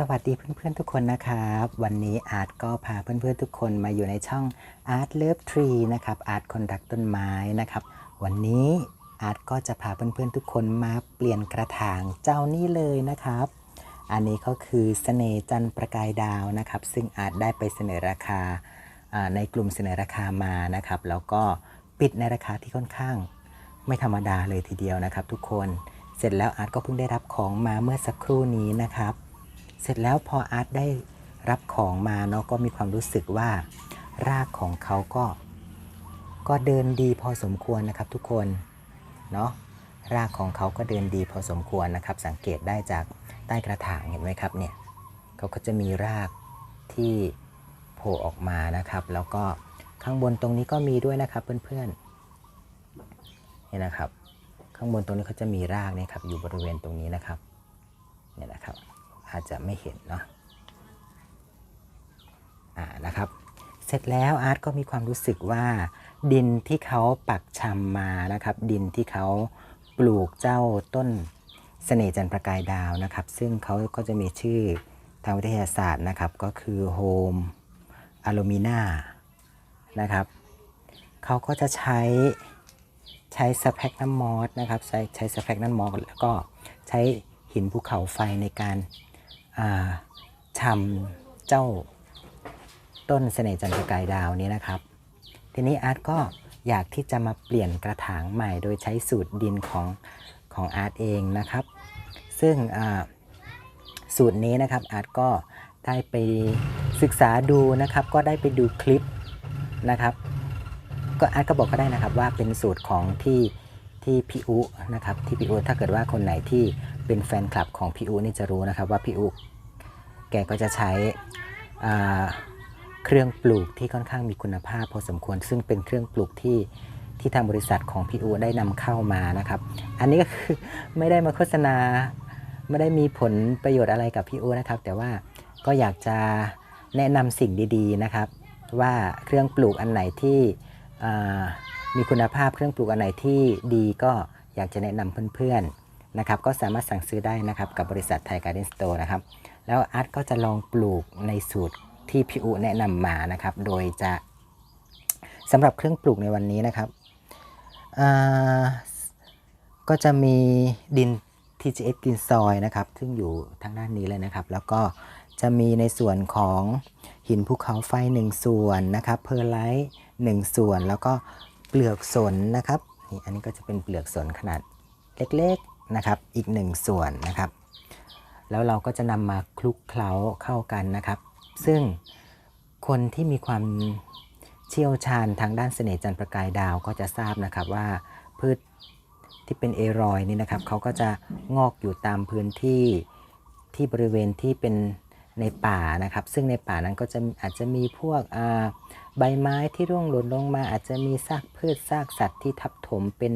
สวัสดีเพื่อนๆทุกคนนะครับ วันนี้อาร์ตก็พาเพื่อนๆทุกคนมาอยู่ในช่อง Art Love Tree นะครับอาร์ตคนรักต้นไม้นะครับ วันนี้อาร์ตก็จะพาเพื่อนๆทุกคนมาเปลี่ยนกระถางเจ้านี้เลยนะครับ อันนี้ก็คือเสน่จันประกายดาวนะครับ ซึ่งอาร์ตได้ไปเสนอราคาในกลุ่มเสนอราคามานะครับ แล้วก็ปิดในราคาที่ค่อนข้าง ไม่ธรรมดาเลยทีเดียวนะครับ ทุกคนเสร็จแล้วอาร์ตก็เพิ่งได้รับของมาเมื่อสักครู่นี้นะครับ เสร็จแล้วพออาร์ตได้รับของมาเนาะก็มีความรู้สึกว่ารากของเขาก็ ก็เดินดีพอสมควรนะครับทุกคนเนาะรากของเขาก็เดินดีพอสมควรนะครับ สังเกตได้จากใต้กระถางเห็นไหมครับเนี่ยเขาก็จะมีรากที่โผล่ออกมานะครับ แล้วก็ข้างบนตรงนี้ก็มีด้วยนะครับเพื่อนๆเนี่ยนะครับ ข้างบนตรงนี้เขาจะมีรากเนี่ยครับอยู่บริเวณตรงนี้นะครับเนี่ยนะครับ อาจจะไม่เห็นเนาะอ่านะครับ เสร็จแล้วอาร์ตก็มีความรู้สึกว่า ดินที่เขาปักชำมานะครับ ดินที่เขาปลูกเจ้าต้นเสน่ห์จันทร์ประกายดาวนะครับ ซึ่งเขาก็จะมีชื่อทางวิทยาศาสตร์นะครับ ก็คือโฮมอะลูมิน่านะครับเขาก็จะใช้ใช้สแปกน้ำมอสนะครับ ใช้ใช้สแปกน้ำมอสแล้วก็ใช้หินภูเขาไฟในการ อ่าชำเจ้าต้นเสน่ห์จันทร์กายดาวนี้นะครับ ทีนี้อาร์ตก็อยากที่จะมาเปลี่ยนกระถางใหม่ โดยใช้สูตรดินของของอาร์ตเองนะครับ ซึ่งสูตรนี้นะครับอาร์ตก็ได้ไปศึกษาดูนะครับ ก็ได้ไปดูคลิปนะครับ ก็อาร์ตก็บอกก็ได้นะครับว่าเป็นสูตรของที่ที่พี่อุนะครับที่พี่อุถ้าเกิดว่าคนไหนที่ เป็นแฟนคลับของพี่อุนี่จะรู้นะครับว่าพี่อุแกก็จะใช้เครื่องปลูกที่ค่อนข้างมีคุณภาพพอสมควร ซึ่งเป็นเครื่องปลูกที่ที่ทางบริษัทของพี่อุได้นำเข้ามานะครับ อันนี้ก็คือไม่ได้มาโฆษณา ไม่ได้มีผลประโยชน์อะไรกับพี่อุนะครับ แต่ว่าก็อยากจะแนะนำสิ่งดีๆนะครับ ว่าเครื่องปลูกอันไหนที่มีคุณภาพเครื่องปลูกอันไหนที่ดีก็อยากจะแนะนำเพื่อนๆ นะครับก็สามารถสั่งซื้อได้นะครับกับบริษัทไทยการ์เดนสโตร์นะครับแล้วอาร์ตก็จะลองปลูกในสูตรที่พี่อุแนะนำมานะครับ โดยจะสำหรับเครื่องปลูกในวันนี้นะครับก็จะมีดิน TGS ดินซอยนะครับ ซึ่งอยู่ทางด้านนี้เลยนะครับ แล้วก็จะมีในส่วนของหินภูเขาไฟ 1 ส่วนนะครับเพอร์ไลท์1ส่วน แล้วก็เปลือกสนนะครับนี่อันนี้ก็จะเป็นเปลือกสนขนาดเล็กๆ นะครับอีก1ส่วนนะครับ แล้วเราก็จะนำมาคลุกเคล้าเข้ากันนะครับ ซึ่งคนที่มีความเชี่ยวชาญทางด้านเสน่ห์จันทร์ประกายดาวก็จะทราบนะครับว่าพืชที่เป็นเอรอยนี่นะครับเขาก็จะงอกอยู่ตามพื้นที่ที่บริเวณที่เป็นในป่านะครับ ซึ่งในป่านั้นก็จะอาจจะมีพวกใบไม้ที่ร่วงหล่นลงมา อาจจะมีซากพืชซากสัตว์ที่ทับถมเป็น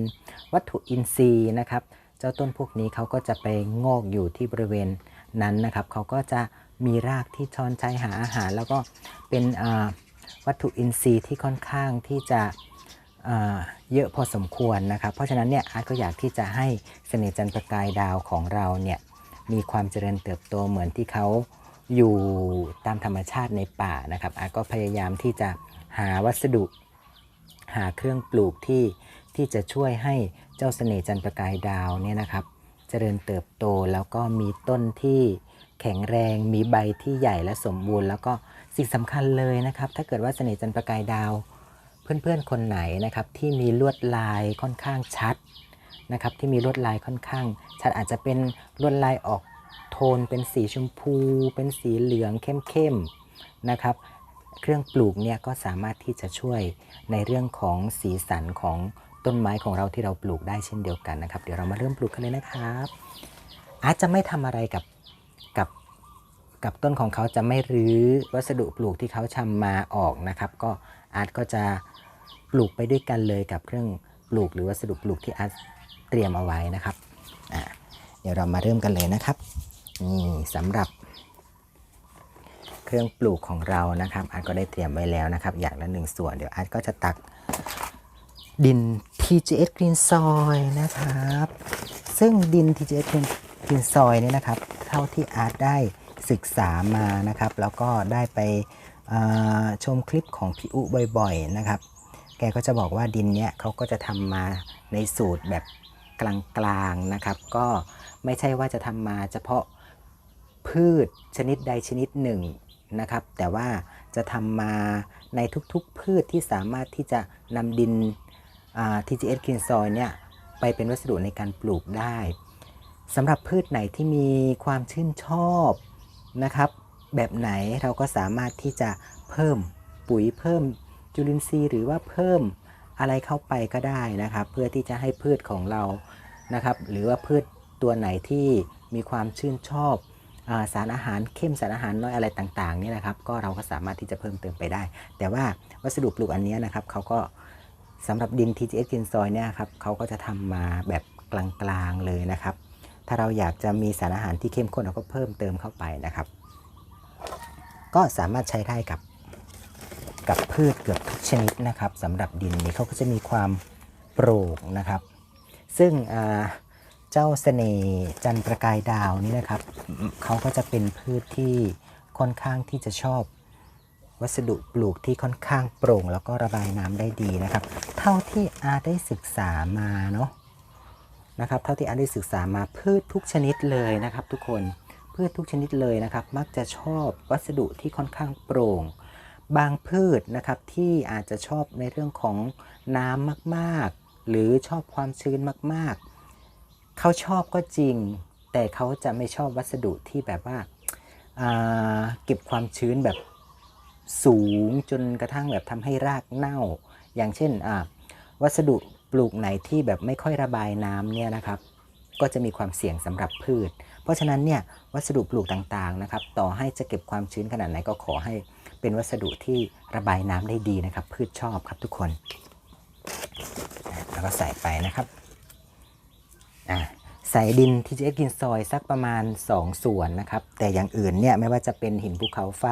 วัตถุอินทรีย์นะครับ เจ้าต้นพวกนี้เขาก็จะไปงอกอยู่ที่บริเวณนั้นนะครับ เขาก็จะมีรากที่ช้อนใช้หาอาหาร แล้วก็เป็นวัตถุอินทรีย์ที่ค่อนข้างที่จะเยอะพอสมควรนะครับ เพราะฉะนั้นเนี่ยอาร์ตก็อยากที่จะให้เสน่ห์จันทร์ประกายดาวของเราเนี่ยมีความเจริญเติบโตเหมือนที่เขาอยู่ตามธรรมชาติในป่านะครับอาร์ตก็พยายามที่จะหาวัสดุ หาเครื่องปลูกที่ ที่จะช่วยให้เจ้าเสน่ห์จันทร์ประกายดาวเนี่ยนะครับ เจริญเติบโตแล้วก็มีต้นที่แข็งแรง มีใบที่ใหญ่และสมบูรณ์ แล้วก็สิ่งสำคัญเลยนะครับ ถ้าเกิดว่าเสน่ห์จันทร์ประกายดาว เพื่อนๆคนไหนนะครับที่มีลวดลายค่อนข้างชัดนะครับที่มีลวดลายค่อนข้าง ชัดอาจจะเป็นลวดลายออกโทนเป็นสีชมพู เป็นสีเหลืองเข้มๆนะครับ เครื่องปลูกเนี่ยก็สามารถที่จะช่วยในเรื่องของสีสันของ ต้นไม้ของเราที่เราปลูกได้เช่นเดียวกันนะครับ เดี๋ยวเรามาเริ่มปลูกกันเลยนะครับ อาจจะไม่ทำอะไรกับกับกับต้นของเขาจะไม่รื้อวัสดุปลูกที่เขาชำมาออกนะครับ ก็อาร์ตก็จะปลูกไปด้วยกันเลยกับเครื่องปลูกหรือวัสดุปลูกที่อาร์ตเตรียมเอาไว้นะครับอะเดี๋ยวเรามาเริ่มกันเลยนะครับนี่สำหรับ เครื่องปลูกของเรานะครับอาร์ตก็ได้เตรียมไว้แล้วนะครับ อย่างละหนึ่งส่วนเดี๋ยวอาร์ตก็จะตัก ดิน TGS Green Soil นะครับ ซึ่งดิน TGS Green Green Soil เนี่ยนะครับ เท่าที่อาร์ตได้ศึกษามานะครับ แล้วก็ได้ไปชมคลิปของพี่อุบ่อยๆนะครับ แกก็จะบอกว่าดินเนี้ยเขาก็จะทำมาในสูตรแบบกลางๆนะครับ ก็ไม่ใช่ว่าจะทำมาเฉพาะพืชชนิดใดชนิดหนึ่งนะครับ แต่ว่าจะทำมาในทุกๆพืชที่สามารถที่จะนำดิน TGS Clean Soil เนี่ยไปเป็นวัสดุในการปลูกได้สำหรับพืชไหนที่มีความชื่นชอบนะครับ แบบไหนเราก็สามารถที่จะเพิ่มปุ๋ยเพิ่มจุลินทรีย์หรือว่าเพิ่มอะไรเข้าไปก็ได้นะครับ เพื่อที่จะให้พืชของเรานะครับ หรือว่าพืชตัวไหนที่มีความชื่นชอบอสารอาหารเข้มสารอาหารน้อยอะไรต่างๆเนี่ยนะครับ ก็เราก็สามารถที่จะเพิ่มเติมไปได้ แต่ว่าวัสดุปลูกอันนี้นะครับเขาก็ สำหรับดิน TGS กินซอยเนี่ยครับเขาก็จะทำมาแบบกลางๆเลยนะครับ ถ้าเราอยากจะมีสารอาหารที่เข้มข้นเราก็เพิ่มเติมเข้าไปนะครับ ก็สามารถใช้ได้กับกับพืชเกือบทุกชนิดนะครับสำหรับดินนี้เขาก็จะมีความโปร่งนะครับ ซึ่งเจ้าเสน่จันประกายดาวนี่นะครับเขาก็จะเป็นพืชที่ค่อนข้างที่จะชอบ วัสดุปลูกที่ค่อนข้างโปร่ง แล้วก็ระบายน้ำได้ดีนะครับ เท่าที่อาได้ศึกษามาเนาะนะครับเท่าที่อาได้ศึกษามาพืชทุกชนิดเลยนะครับ ทุกคนพืชทุกชนิดเลยนะครับ มักจะชอบวัสดุที่ค่อนข้างโปร่ง บางพืชนะครับที่อาจจะชอบในเรื่องของน้ำมากๆ หรือชอบความชื้นมากๆ เขาชอบก็จริง แต่เขาจะไม่ชอบวัสดุที่แบบว่าอ่าเก็บความชื้นแบบ สูงจนกระทั่งแบบทำให้รากเน่า อย่างเช่นวัสดุปลูกไหนที่แบบไม่ค่อยระบายน้ำเนี่ยนะครับ ก็จะมีความเสี่ยงสำหรับพืช เพราะฉะนั้นเนี่ยวัสดุปลูกต่างๆนะครับ ต่อให้จะเก็บความชื้นขนาดไหนก็ขอให้เป็นวัสดุที่ระบายน้ำได้ดีนะครับ พืชชอบครับทุกคนแล้วก็ใส่ไปนะครับอะ ใส่ดินที่จะกินซอยสักประมาณ 2 ส่วนนะครับ แต่อย่างอื่นเนี่ยไม่ว่าจะเป็นหินภูเขาไฟ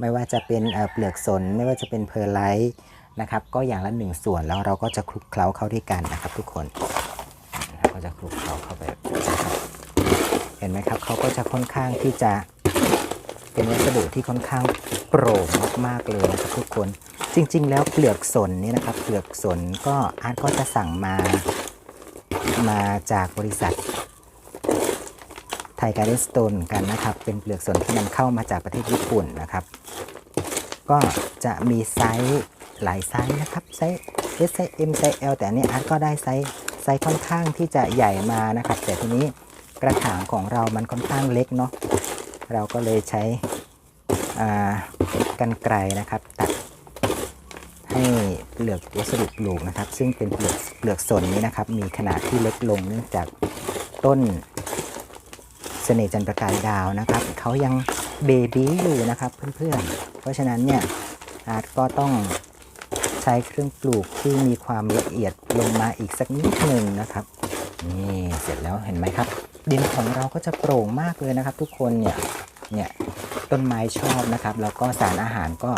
ไม่ว่าจะเป็นเปลือกสน ไม่ว่าจะเป็นเพอร์ไลท์นะครับ ก็อย่างละหนึ่งส่วนแล้วเราก็จะคลุกเคล้าเข้าด้วยกันนะครับ ทุกคนก็จะคลุกเคล้าเข้าไป เห็นไหมครับเขาก็จะค่อนข้างที่จะเป็นวัสดุที่ค่อนข้างโปร่งมากๆเลยนะครับทุกคนจริง ๆ แล้วเปลือกสนนี่นะครับเปลือกสนก็อาร์ตก็จะสั่งมา มาจากบริษัทไทยการ์เดนสโตนกันนะครับ เป็นเปลือกสนที่นำเข้ามาจากประเทศญี่ปุ่นนะครับ ก็จะมีไซส์หลายไซส์นะครับ ไซส์ S ไซส์ M ไซส์ L แต่อันนี้อาร์ตก็ได้ไซส์ไซส์ค่อนข้างที่จะใหญ่มานะครับ แต่ทีนี้กระถางของเรามันค่อนข้างเล็กเนาะเราก็เลยใช้กันไกรนะครับ ตัด เปลือกวัสดุปลูกนะครับ ซึ่งเป็นเปลือกเปลือกสนนี้นะครับ มีขนาดที่เล็กลงเนื่องจากต้นเสน่ห์จันทร์ประกายดาวนะครับเขายังเบบี้อยู่นะครับเพื่อนๆ เพราะฉะนั้นเนี่ยอาร์ตก็ต้องใช้เครื่องปลูกที่มีความละเอียดลงมาอีกสักนิดหนึ่งนะครับนี่เสร็จแล้วเห็นไหมครับ ดินของเราก็จะโปร่งมากเลยนะครับ ทุกคนเนี่ยเนี่ยต้นไม้ชอบนะครับ แล้วก็สารอาหารก็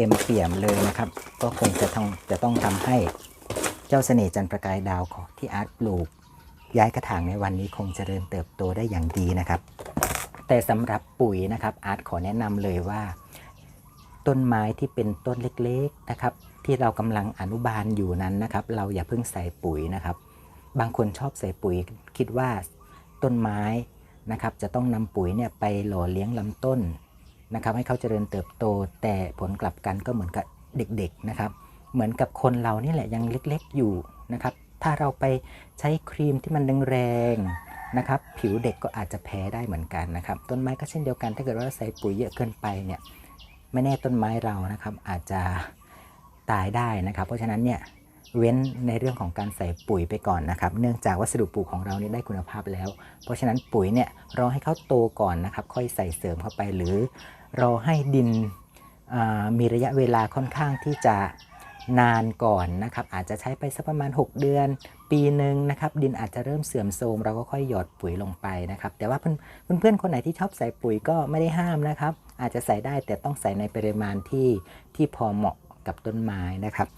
เต็มเปี่ยมเลยนะครับ ก็คงจะต้องจะต้องทำให้เจ้าเสน่ห์จันทร์ประกายดาวของที่อาร์ตปลูก ย้ายกระถางในวันนี้คงเจริญเติบโตได้อย่างดีนะครับ แต่สำหรับปุ๋ยนะครับอาร์ตขอแนะนำเลยว่า ต้นไม้ที่เป็นต้นเล็กๆนะครับ ที่เรากำลังอนุบาลอยู่นั้นนะครับ เราอย่าเพิ่งใส่ปุ๋ยนะครับ บางคนชอบใส่ปุ๋ยคิดว่าต้นไม้นะครับ จะต้องนำปุ๋ยเนี่ยไปหล่อเลี้ยงลำต้น นะครับให้เขาเจริญเติบโต แต่ผลกลับกันก็เหมือนกับเด็กๆนะครับ เหมือนกับคนเรานี่แหละยังเล็กๆอยู่นะครับ ถ้าเราไปใช้ครีมที่มันแรงๆนะครับ ผิวเด็กก็อาจจะแพ้ได้เหมือนกันนะครับ ต้นไม้ก็เช่นเดียวกัน ถ้าเกิดว่าเราใส่ปุ๋ยเยอะเกินไปเนี่ยไม่แน่ต้นไม้เรานะครับ อาจจะตายได้นะครับ เพราะฉะนั้นเนี่ยเว้นในเรื่องของการใส่ปุ๋ยไปก่อนนะครับ เนื่องจากวัสดุปลูกของเรานี่ได้คุณภาพแล้ว เพราะฉะนั้นปุ๋ยเนี่ยรอให้เขาโตก่อนนะครับ ค่อยใส่เสริมเข้าไปหรือ รอให้ดินมีระยะเวลาค่อนข้างที่จะนานก่อนนะครับ อาจจะใช้ไปสักประมาณ 6 เดือน ปีหนึ่งนะครับ ดินอาจจะเริ่มเสื่อมโทรมเราก็ค่อยหยอดปุ๋ยลงไปนะครับ แต่ว่าเพื่อนเพื่อนๆคนไหนที่ชอบใส่ปุ๋ยก็ไม่ได้ห้ามนะครับ อาจจะใส่ได้แต่ต้องใส่ในปริมาณที่ที่พอเหมาะกับต้นไม้นะครับ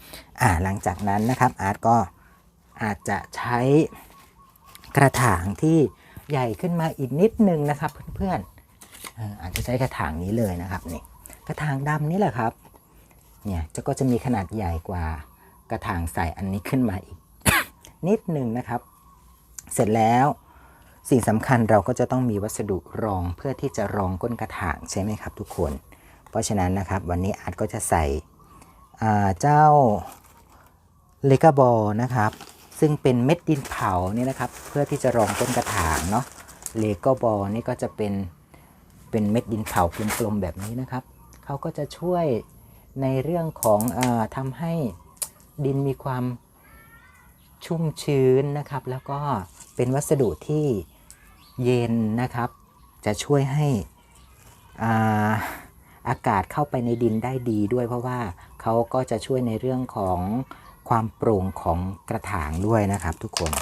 อ่าหลังจากนั้นนะครับอาร์ตก็อาจจะใช้กระถางที่ใหญ่ขึ้นมาอีกนิดนึงนะครับเพื่อนๆ อาจจะใช้กระถางนี้เลยนะครับนี่กระถางดำนี่แหละครับเนี่ยจะก็จะมีขนาดใหญ่กว่ากระถางใส่อันนี้ขึ้นมาอีก นิดหนึ่งนะครับ เสร็จแล้วสิ่งสำคัญเราก็จะต้องมีวัสดุรองเพื่อที่จะรองก้นกระถางใช่ไหมครับทุกคน เพราะฉะนั้นนะครับวันนี้อาร์ตก็จะใส่เจ้าเลกาบอลนะครับ ซึ่งเป็นเม็ดดินเผานี่นะครับ เพื่อที่จะรองต้นกระถางเนาะเลกาบอลนี่ก็จะเป็น เป็นเม็ดดินเผากลมๆแบบนี้นะครับ เขาก็จะช่วยในเรื่องของอทำให้ดินมีความชุ่มชื้นนะครับ แล้วก็เป็นวัสดุที่เย็นนะครับ จะช่วยให้อาอากาศเข้าไปในดินได้ดีด้วย เพราะว่าเขาก็จะช่วยในเรื่องของความโปร่งของกระถางด้วยนะครับ ทุกคน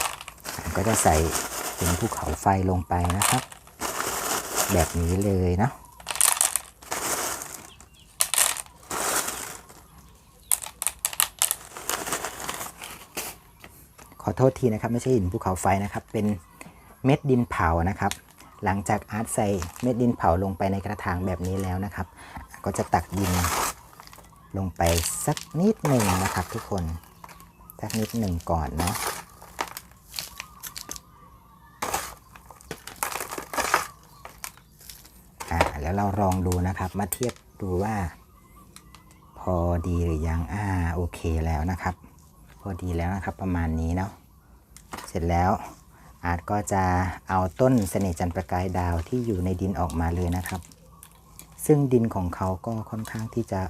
ก็จะใส่เป็นภูเขาไฟลงไปนะครับ แบบนี้เลยนะ ขอโทษทีนะครับ ไม่ใช่หินภูเขาไฟนะครับ เป็นเม็ดดินเผานะครับ หลังจากอาร์ตใส่เม็ดดินเผาลงไปในกระถางแบบนี้แล้วนะครับ ก็จะตักดินลงไปสักนิดหนึ่งนะครับทุกคน สักนิดหนึ่งก่อนเนาะ อ่าแล้วเราลองดูนะครับ มาเทียบดูว่า พอดีหรือยังอ่าโอเคแล้วนะครับ พอดีแล้วนะครับประมาณนี้เนาะเสร็จแล้วอาร์ตก็จะเอาต้นเสน่ห์จันทร์ประกายดาวที่อยู่ในดินออกมาเลยนะครับ ซึ่งดินของเขาก็ค่อนข้างที่จะ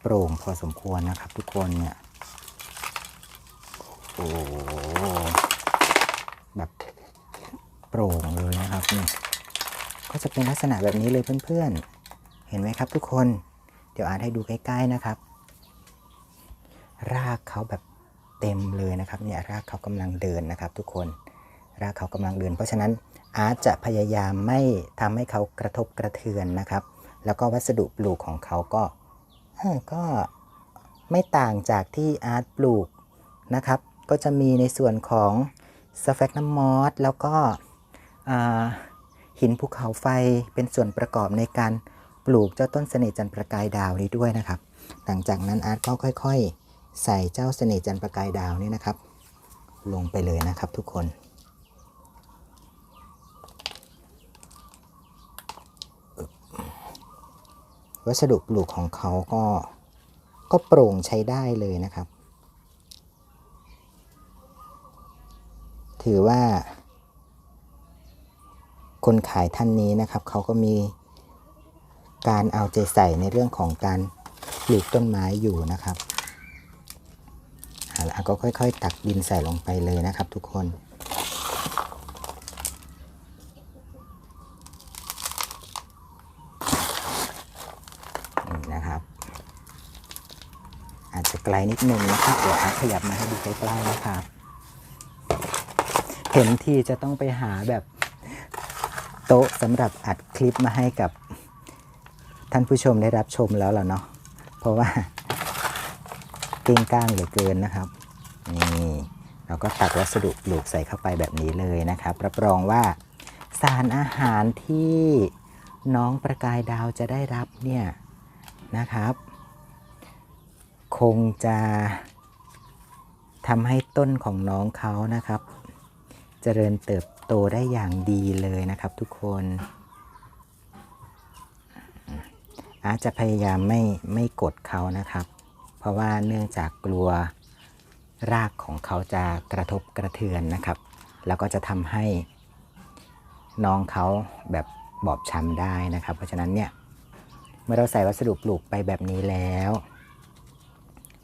โปร่งพอสมควรนะครับ ทุกคนเนี่ยโอ้แบบโปร่งเลยนะครับนี่ ก็จะเป็นลักษณะแบบนี้เลยเพื่อนๆ เห็นไหมครับทุกคน เดี๋ยวอาร์ตให้ดูใกล้ๆนะครับ รากเขาแบบเต็มเลยนะครับเนี่ยรากเขากำลังเดินนะครับทุกคน รากเขากำลังเดิน เพราะฉะนั้นอาร์ตจะพยายามไม่ทำให้เขากระทบกระเทือนนะครับ แล้วก็วัสดุปลูกของเขาก็ก็ไม่ต่างจากที่อาร์ตปลูกนะครับ ก็จะมีในส่วนของสแฟกน้ำมอสแล้วก็อ่า หินภูเขาไฟเป็นส่วนประกอบในการปลูกเจ้าต้นเสน่ห์จันทร์ประกายดาวนี้ด้วยนะครับ หลังจากนั้นอาร์ตก็ค่อย ๆ ใส่เจ้าเสน่ห์จันทร์ประกายดาวนี่นะครับ ลงไปเลยนะครับทุกคนวัสดุปลูกของเขาก็ก็โปร่งใช้ได้เลยนะครับ ถือว่า คนขายท่านนี้นะครับเขาก็มีการเอาใจใส่ในเรื่องของการปลูกต้นไม้อยู่นะครับเอาละก็ค่อยๆ ตักดินใส่ลงไปเลยนะครับ ทุกคน นี่นะครับ อาจจะไกลนิดนึงนะครับ เดี๋ยวอาขยับมาให้ดูใกล้ๆนะครับ เห็นทีจะต้องไปหาแบบ โต๊ะสำหรับอัดคลิปมาให้กับท่านผู้ชมได้รับชมแล้วล่ะเนาะเพราะว่าเก้งก้างเหลือเกินนะครับนี่เราก็ตัดวัสดุปลูกใส่เข้าไปแบบนี้เลยนะครับ รับรองว่าสารอาหารที่น้องประกายดาวจะได้รับเนี่ยนะครับ คงจะทำให้ต้นของน้องเขานะครับเจริญเติบ โตได้อย่างดีเลยนะครับทุกคนอาจจะพยายามไม่ไม่กดเขานะครับ เพราะว่าเนื่องจากกลัวรากของเขาจะกระทบกระเทือนนะครับ แล้วก็จะทำให้น้องเขาแบบบอบช้ำได้นะครับ เพราะฉะนั้นเนี่ยเมื่อเราใส่วัสดุปลูกไปแบบนี้แล้ว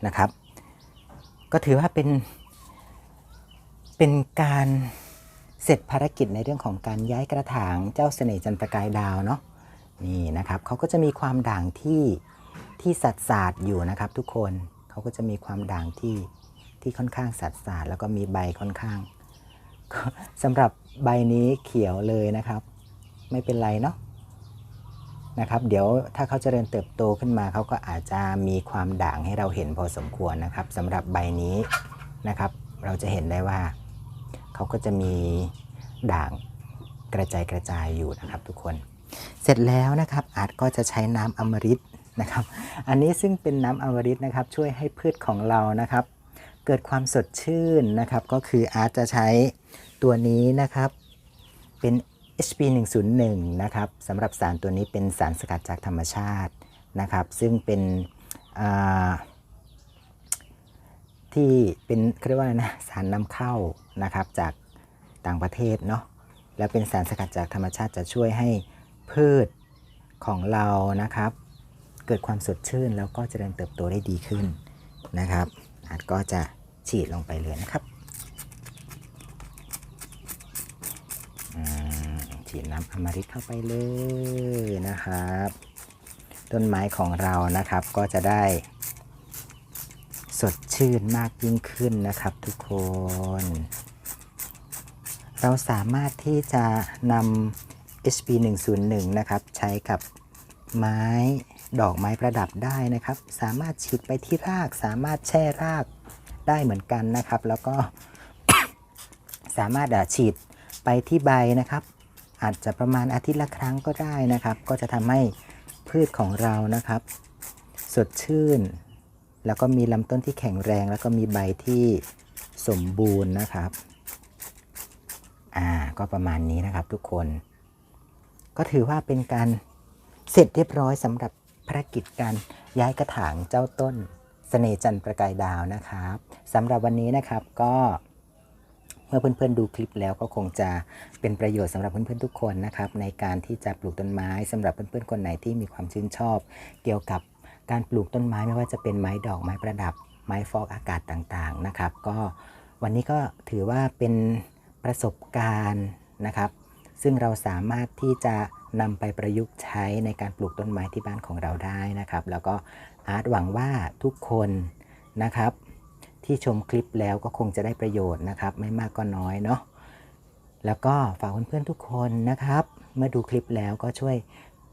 นะครับ ก็ถือว่าเป็นเป็นการ เสร็จภารกิจในเรื่องของการย้ายกระถางเจ้าเสน่ห์จันทร์ประกายดาวเนาะนี่นะครับเขาก็จะมีความด่างที่ที่สัดสาดอยู่นะครับ ทุกคนเขาก็จะมีความด่างที่ที่ค่อนข้างสัดสาดแล้วก็มีใบค่อนข้างสำหรับใบนี้เขียวเลยนะครับ ไม่เป็นไรเนาะนะครับ เดี๋ยวถ้าเขาเจริญเติบโตขึ้นมาเขาก็อาจจะมีความด่างให้เราเห็นพอสมควรนะครับสำหรับใบนี้นะครับ เราจะเห็นได้ว่า เขาก็จะมีด่างกระจายกระจายอยู่นะครับทุกคน เสร็จแล้วนะครับอาจก็จะใช้น้ำอมฤตนะครับ อันนี้ซึ่งเป็นน้ำอมฤตนะครับช่วยให้พืชของเรานะครับ เกิดความสดชื่นนะครับ ก็คืออาร์ตจะใช้ตัวนี้นะครับเป็น HP 101นะครับสำหรับสารตัวนี้เป็นสารสกัดจากธรรมชาตินะครับ ซึ่งเป็นอ่า ที่เป็นเรียกว่านะสารนำเข้านะครับจากต่างประเทศเนาะแล้วเป็นสารสกัดจากธรรมชาติจะช่วยให้พืชของเรานะครับ เกิดความสดชื่นแล้วก็เจริญเติบโตได้ดีขึ้นนะครับอาจก็จะฉีดลงไปเลยนะครับฉีดน้ำอมฤตเข้าไปเลยนะครับ ต้นไม้ของเรานะครับก็จะได้ สดชื่นมากยิ่งขึ้นนะครับทุกคน เราสามารถที่จะนำ HP 101 นะครับ ใช้กับไม้ดอกไม้ประดับได้นะครับ สามารถฉีดไปที่ราก สามารถแช่รากได้เหมือนกันนะครับ แล้วก็สามารถฉีดไปที่ใบนะครับ อาจจะประมาณอาทิตย์ละครั้งก็ได้นะครับ ก็จะทำให้พืชของเรานะครับ สดชื่น แล้วก็มีลำต้นที่แข็งแรง แล้วก็มีใบที่สมบูรณ์นะครับ อ่า ก็ประมาณนี้นะครับทุกคน ก็ถือว่าเป็นการเสร็จเรียบร้อยสำหรับภารกิจการย้ายกระถางเจ้าต้นเสน่จันทร์ประกายดาวนะครับสำหรับวันนี้นะครับก็เมื่อเพื่อนๆดูคลิปแล้วก็คงจะเป็นประโยชน์สำหรับเพื่อนๆทุกคนนะครับในการที่จะปลูกต้นไม้สำหรับเพื่อนๆคนไหนที่มีความชื่นชอบ เกี่ยวกับ การปลูกต้นไม้ไม่ว่าจะเป็นไม้ดอกไม้ประดับ ไม้ฟอกอากาศต่างๆนะครับ ก็วันนี้ก็ถือว่าเป็นประสบการณ์นะครับ ซึ่งเราสามารถที่จะนำไปประยุกต์ใช้ในการปลูกต้นไม้ที่บ้านของเราได้นะครับ แล้วก็อาร์ตหวังว่าทุกคนนะครับ ที่ชมคลิปแล้วก็คงจะได้ประโยชน์นะครับ ไม่มากก็น้อยเนาะแล้วก็ฝากเพื่อนๆทุกคนนะครับ เมื่อดูคลิปแล้วก็ช่วย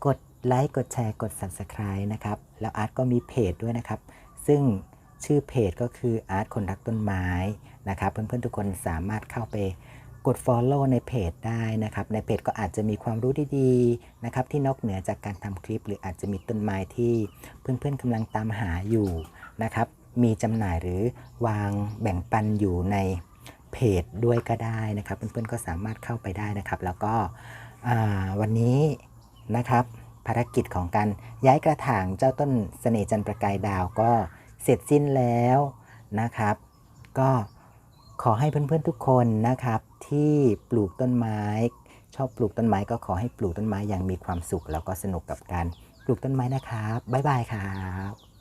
กด ไลค์กดแชร์กด Subscribe นะครับ แล้วอาร์ตก็มีเพจด้วยนะครับ ซึ่งชื่อเพจก็คืออาร์ตคนรักต้นไม้นะครับ เพื่อนๆทุกคนสามารถเข้าไปกด Follow ในเพจได้นะครับ ในเพจก็อาจจะมีความรู้ดีๆนะครับที่นอกเหนือจากการทำคลิป หรืออาจจะมีต้นไม้ที่เพื่อนๆกำลังตามหาอยู่นะครับ มีจำหน่ายหรือวางแบ่งปันอยู่ในเพจด้วยก็ได้นะครับ เพื่อนๆก็สามารถเข้าไปได้นะครับ แล้วก็วันนี้นะครับ ภารกิจของการย้ายกระถางเจ้าต้นเสน่จันประกายดาวก็เสร็จสิ้นแล้วนะครับ ก็ขอให้เพื่อนๆทุกคนนะครับ ที่ปลูกต้นไม้ ชอบปลูกต้นไม้ก็ขอให้ปลูกต้นไม้อย่างมีความสุข แล้วก็สนุกกับการปลูกต้นไม้นะครับบ๊ายบายครับ